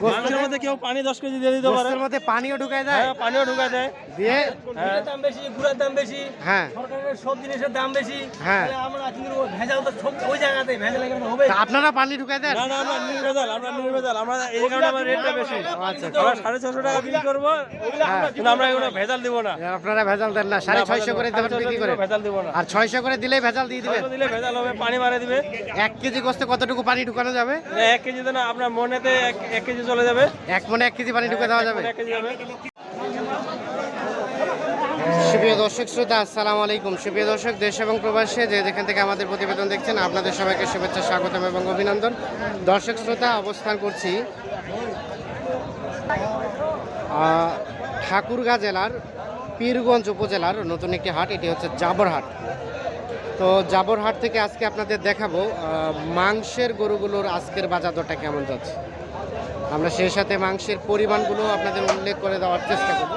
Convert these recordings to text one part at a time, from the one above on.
গোস্তের মাংসের মধ্যে কেউ পানি দশ কেজি দিয়ে দিতে পারে। মধ্যে পানিও ঢুকায় দেয়। হ্যাঁ পানিও ঢুকায় দেয়। দিয়ে হ্যাঁ দাম বেশি গুড়ার দাম বেশি হ্যাঁ। সরকারের সব জিনিসের দাম বেশি। হ্যাঁ। আমরা কিন্তু ভেজাল তো সব ওই জায়গাতে ভেজাল এখানে হবে আপনারা পানি ঢুকায় দেন? না না আমরা নির্ভেজাল আমরা নির্ভেজাল আমরা এই কারণে আমার রেটটা বেশি। আচ্ছা আমরা সাড়ে ছশো টাকা বিক্রি করব হ্যাঁ। কিন্তু আমরা এগুলো ভেজাল দিব না। আপনারা ভেজাল দেন না। সাড়ে ছয়শো করে দেবেন বিক্রি করে। ভেজাল দিব না। আর ছয়শো করে দিলেই ভেজাল দিয়ে দিবেন। ছয়শো দিলে ভেজাল হবে পানি মারে দিবে। এক কেজি গোস্তে কতটুকু পানি ঢুকানো যাবে? এক কেজিতে না আপনার মনেতে এক এক কেজি চলে যাবে। এক মনে এক কেজি পানি ঢুকে দেওয়া যাবে। সুপ্রিয় দর্শক শ্রোতা আসসালামু আলাইকুম। সুপ্রিয় দর্শক দেশ এবং প্রবাসে যে যেখান থেকে আমাদের প্রতিবেদন দেখছেন আপনাদের সবাইকে শুভেচ্ছা স্বাগতম এবং অভিনন্দন। দর্শক শ্রোতা অবস্থান করছি ঠাকুরগাঁ জেলার পীরগঞ্জ উপজেলার নতুন একটি হাট এটি হচ্ছে জাবরহাট। তো জাবরহাট থেকে আজকে আপনাদের দেখাবো মাংসের গরুগুলোর আজকের বাজার দরটা কেমন যাচ্ছে। আমরা সেই সাথে মাংসের পরিমাণগুলো আপনাদের উল্লেখ করে দেওয়ার চেষ্টা করব।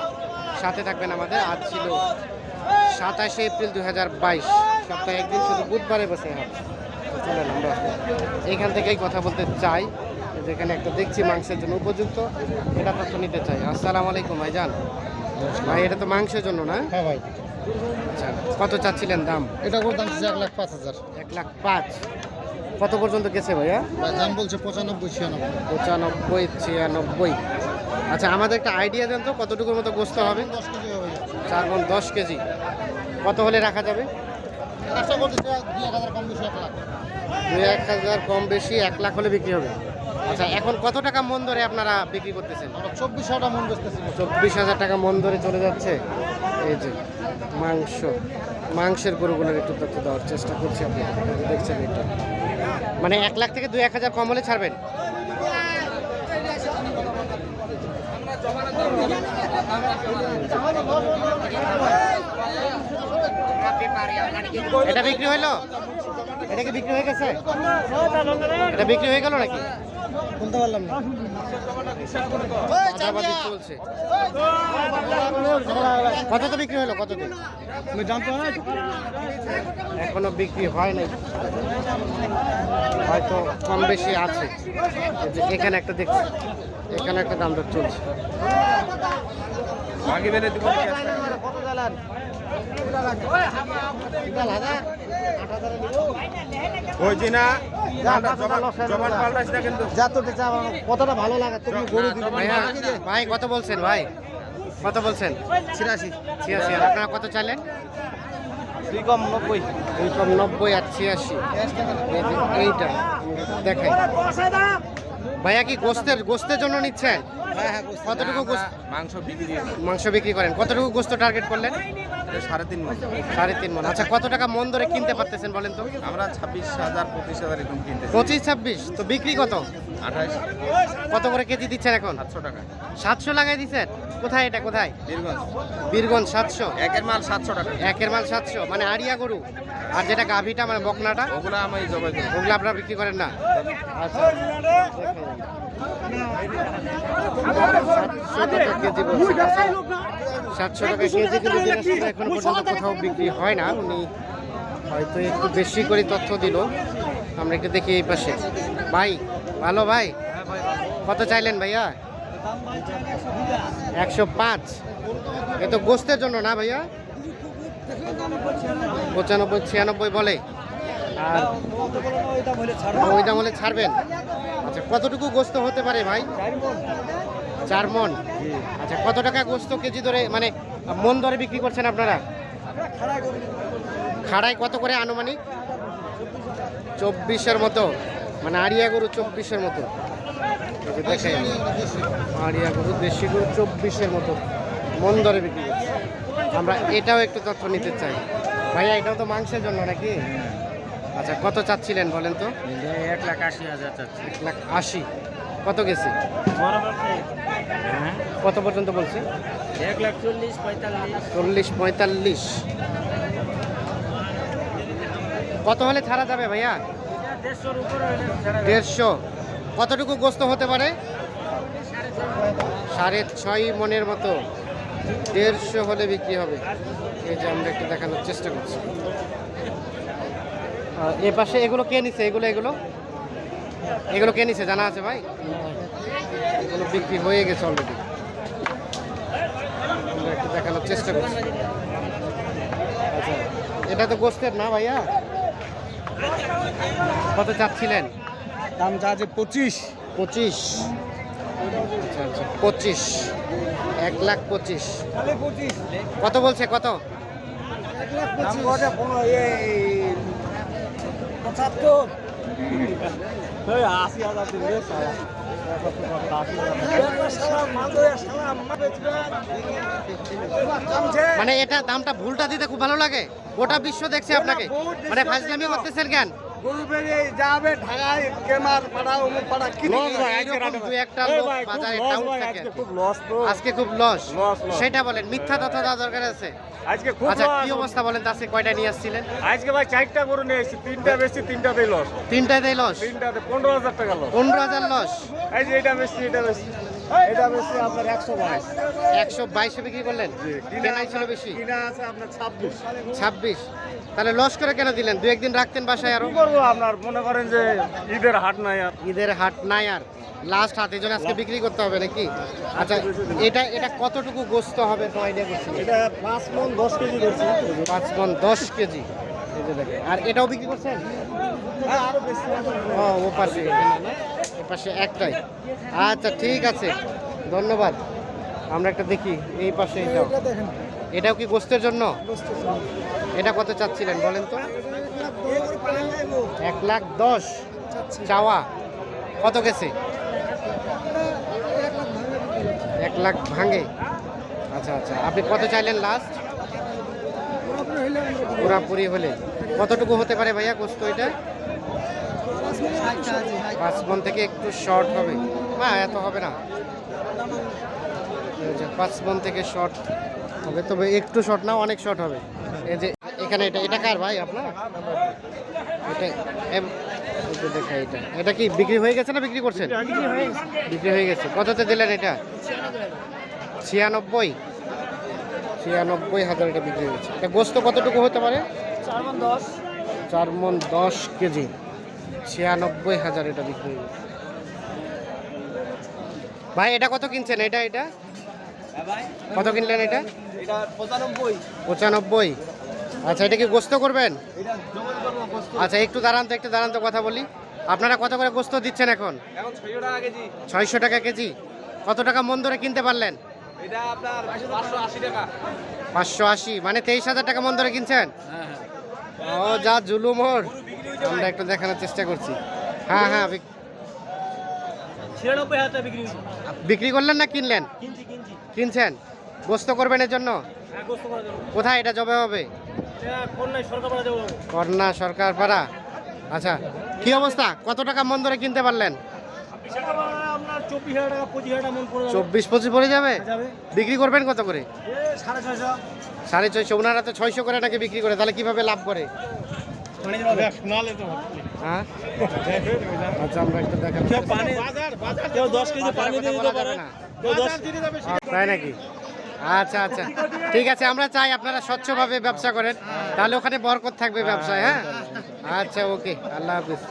সাথে থাকবেন আমাদের। আজ ছিল সাতাশে এপ্রিল দু হাজার বাইশ। সপ্তাহে একদিন শুধু বুধবারে বসে তো চলেন আমরা এইখান থেকেই কথা বলতে চাই। যেখানে একটা দেখছি মাংসের জন্য উপযুক্ত। এটা তথ্য নিতে চাই। আসসালামু আলাইকুম ভাইজান। ভাই এটা তো মাংসের জন্য না? হ্যাঁ ভাই কত চাচ্ছিলেন দাম? এটা করে দাম এক লাখ পাঁচ হাজার। এক লাখ পাঁচ। কত পর্যন্ত গেছে ভাইয়া? দাম বলছে পঁচানব্বই ছিয়ানব্বই। পঁচানব্বই ছিয়ানব্বই। আচ্ছা আমাদের একটা আইডিয়া দেন তো কতটুকুর মতো গোস্ত হবে? দশ কেজি হবে। চার গুণ দশ কেজি। কত হলে রাখা যাবে? আশা করতেছে দুই এক হাজার কম বেশি এক লাখ। দুই এক হাজার কম বেশি এক লাখ হলে বিক্রি হবে। আচ্ছা এখন কত টাকা মন ধরে আপনারা বিক্রি করতেছেন? চব্বিশ হাজার মন বেচতেছি চব্বিশ হাজার টাকা মন ধরে চলে যাচ্ছে? এই যে মাংস মাংসের গরুগুলোর একটু তথ্য দেওয়ার চেষ্টা করছি আপনি। দেখছেন এটা মানে এক লাখ থেকে দুই এক হাজার কম হলে ছাড়বেন? এটা বিক্রি হইল এটা কি বিক্রি হয়ে গেছে? এটা বিক্রি হয়ে গেল নাকি? বলতে পারলাম না। চলছে কত তো বিক্রি হলো কত দিন আমি এখনও বিক্রি হয় নাই। হয়তো কম বেশি আছে। যে এখানে একটা দেখছি। এখানে একটা দাম দর চলছে। যা তো চা কতটা ভালো লাগে তুমি গরু ভাইয়া ভাই কত বলছেন ভাই? কত বলছেন? ছিয়াশি। ছিয়াশি আপনারা কত চাইলেন? দুই কম নব্বই। দুই কম নব্বই আর ছিয়াশি। এইটা। দেখাই ভাইয়া কি গোস্তের গোস্তের জন্য নিচ্ছেন? হ্যাঁ হ্যাঁ কতটুকু মাংস বিক্রি মাংস বিক্রি করেন। কতটুকু গোস্ত টার্গেট করলেন? সাড়ে তিন সাড়ে তিন মন। আচ্ছা কত টাকা মন ধরে কিনতে পারতেছেন বলেন তো? আমরা ছাব্বিশ হাজার পঁচিশ হাজার এরকম পঁচিশ ছাব্বিশ? তো বিক্রি কত? আঠাশ। কত করে কেজি দিচ্ছেন এখন? সাতশো টাকা। সাতশো লাগাই দিচ্ছেন? কোথায় এটা কোথায়? বীরগঞ্জ। বীরগঞ্জ সাতশো? একের মাল সাতশো টাকা। একের মাল সাতশো। মানে আড়িয়া গরু? আর যেটা গাভিটা মানে বকনাটা? ওগুলো আমি জবাই করি। ওগুলো আপনারা বিক্রি করেন না? আচ্ছা। সাতশো টাকা কেজি কিন্তু এখনও পর্যন্ত কোথাও বিক্রি হয় না। উনি হয়তো একটু বেশি করে তথ্য দিল। আমরা একটু দেখি এই পাশে। ভাই ভালো ভাই? কত চাইলেন ভাইয়া? একশো পাঁচ। এ তো গোস্তের জন্য না ভাইয়া? পঁচানব্বই ছিয়ানব্বই বলে। আর ওই দাম ছাড়বেন। আচ্ছা কতটুকু গোস্ত হতে পারে ভাই? চার মন। আচ্ছা কত টাকা গোস্ত কেজি ধরে মানে মন ধরে বিক্রি করছেন আপনারা? খাড়াই কত করে আনুমানিক? চব্বিশের মতো। মানে আড়িয়া গরু চব্বিশের মতো। দেখেন, আড়িয়া গরু, দেশি গরু চব্বিশের মতো মন ধরে বিক্রি করছে। আমরা এটাও একটু তথ্য নিতে চাই। ভাইয়া, এটাও তো মাংসের জন্য নাকি? আচ্ছা কত চাচ্ছিলেন বলেন তো? এক লাখ আশি হাজার চাচ্ছি। এক লাখ আশি। কত গেছে? কত পর্যন্ত বলছে? এক লাখ চল্লিশ পঁয়তাল্লিশ। চল্লিশ পঁয়তাল্লিশ। কত হলে ছাড়া যাবে ভাইয়া? দেড়শো। কতটুকু গোস্ত হতে পারে? সাড়ে ছয় মনের মতো। দেড়শো হলে বিক্রি হবে। এই যে আমরা একটু দেখানোর চেষ্টা করছি। এ পাশে এগুলো কে নিছে? এগুলো এগুলো? এগুলো কে নিছে? জানা আছে ভাই? এগুলো বিক্রি হয়ে গেছে অলরেডি একটু দেখানোর চেষ্টা করছি। আচ্ছা এটা তো গোস্তের না ভাইয়া? কত চাচ্ছিলেন? দাম চা আছে পঁচিশ। পঁচিশ। আচ্ছা আচ্ছা পঁচিশ। এক লাখ পঁচিশ। কত বলছে? কত? এই পঁচাত্তর। আশি হাজার দিন মানে এটা দামটা ভুলটা দিতে খুব ভালো লাগে। গোটা বিশ্ব দেখছে আপনাকে। মানে ফাজলামি করতেছেন কেন? গরু যাবে ঢাকায় কেমার পাড়া অমুক পাড়া কিনে এইরকম একটা লোক বাজারে টাউন থাকে। খুব লস তো। আজকে খুব লস। সেটা বলেন মিথ্যা তথ্য দেওয়া দরকার আছে? আজকে খুব আচ্ছা কি অবস্থা বলেন তো আজকে কয়টা নিয়ে আসছিলেন? আজকে ভাই চারটা গরু নিয়ে এসেছি তিনটা বেশি তিনটাতেই লস তিনটাতেই লস তিনটাতে পনেরো হাজার টাকা লস পনেরো হাজার লস এই যে এটা বেশি এটা বেশি। এটা বেশি আপনার একশো বাইশ। একশো বাইশে বিক্রি করলেন? কেনাই ছিল বেশি? কিনা আছে আপনার ছাব্বিশ। ছাব্বিশ। তাহলে লস করে কেন দিলেন? দু একদিন রাখতেন বাসায় আরও? করব আপনার মনে করেন যে ঈদের হাট নাই আর। ঈদের হাট নাই আর। লাস্ট এই জন্য আজকে বিক্রি করতে হবে নাকি? আচ্ছা এটা এটা কতটুকু গোস্ত হবে? তো আইডিয়া করছি এটা পাঁচ মন দশ কেজি ধরছি। পাঁচ মন দশ কেজি। আর এটাও বিক্রি করছেন? হ্যাঁ আরও বেশি। ও পাশে পাশে একটাই। আচ্ছা ঠিক আছে। ধন্যবাদ। আমরা একটা দেখি এই পাশে এটাও এটাও কি গোস্তের জন্য? এটা কত চাচ্ছিলেন বলেন তো? এক লাখ দশ। চাওয়া। কত গেছে? এক লাখ ভাঙে। আচ্ছা আচ্ছা। আপনি কত চাইলেন লাস্ট পুরাপুরি হলে। কতটুকু হতে পারে ভাইয়া গোস্ত এটা? পাঁচ মন থেকে একটু শর্ট হবে। না এত হবে না। পাঁচ মন থেকে শর্ট হবে তবে একটু শর্ট না অনেক শর্ট হবে। এই যে এখানে এটা এটা কার ভাই আপনার? এটা দেখা এটা। এটা কি বিক্রি হয়ে গেছে না বিক্রি করছেন? বিক্রি হয়ে গেছে। কততে দিলেন এটা? ছিয়ানব্বই। ছিয়ানব্বই হাজার এটা বিক্রি হয়েছে। এটা গোস্ত কতটুকু হতে পারে? চার মন দশ। চার মন দশ কেজি। ছিয়ানব্বই হাজার এটা বিক্রি হয়ে ভাই এটা কত কিনছেন? এটা এটা? কত কিনলেন এটা? পঁচানব্বই। আচ্ছা এটা কি গোস্ত করবেন? আচ্ছা একটু দাঁড়ান তো একটু দাঁড়ান তো কথা বলি। আপনারা কত করে গোস্ত দিচ্ছেন এখন? ছয়শো টাকা কেজি। কত টাকা মন ধরে কিনতে পারলেন? পাঁচশো আশি মানে তেইশ হাজার টাকা মন ধরে কিনছেন? ও যা জুলুম ওর আমরা একটু দেখানোর চেষ্টা করছি। হ্যাঁ হ্যাঁ বিক্রি করলেন না কিনলেন? কিনছি কিনছি। কিনছেন? গোস্ত করবেন এর জন্য? হ্যাঁ কোথায় এটা জবে হবে? এটা কোন নাই সরকার পাড়া করনা সরকার পাড়া আচ্ছা কি অবস্থা? কত টাকা মন ধরে কিনতে পারলেন? চব্বিশ পঁচিশ পড়ে যাবে। বিক্রি করবেন কত করে? সাড়ে ছয়শো। সাড়ে ছয়শো ওনারা তো ছয়শো করে নাকি বিক্রি করে? তাহলে কীভাবে লাভ করে? আচ্ছা আমরা একটু দেখাবো কেউ পানি কেউ দশ কেজি পানি দিয়ে দিতে পারে। কেউ দশ তাই নাকি? আচ্ছা আচ্ছা। ঠিক আছে আমরা চাই আপনারা স্বচ্ছভাবে ব্যবসা করেন। তাহলে ওখানে বরকত থাকবে ব্যবসায় হ্যাঁ। আচ্ছা ওকে। আল্লাহ হাফিজ।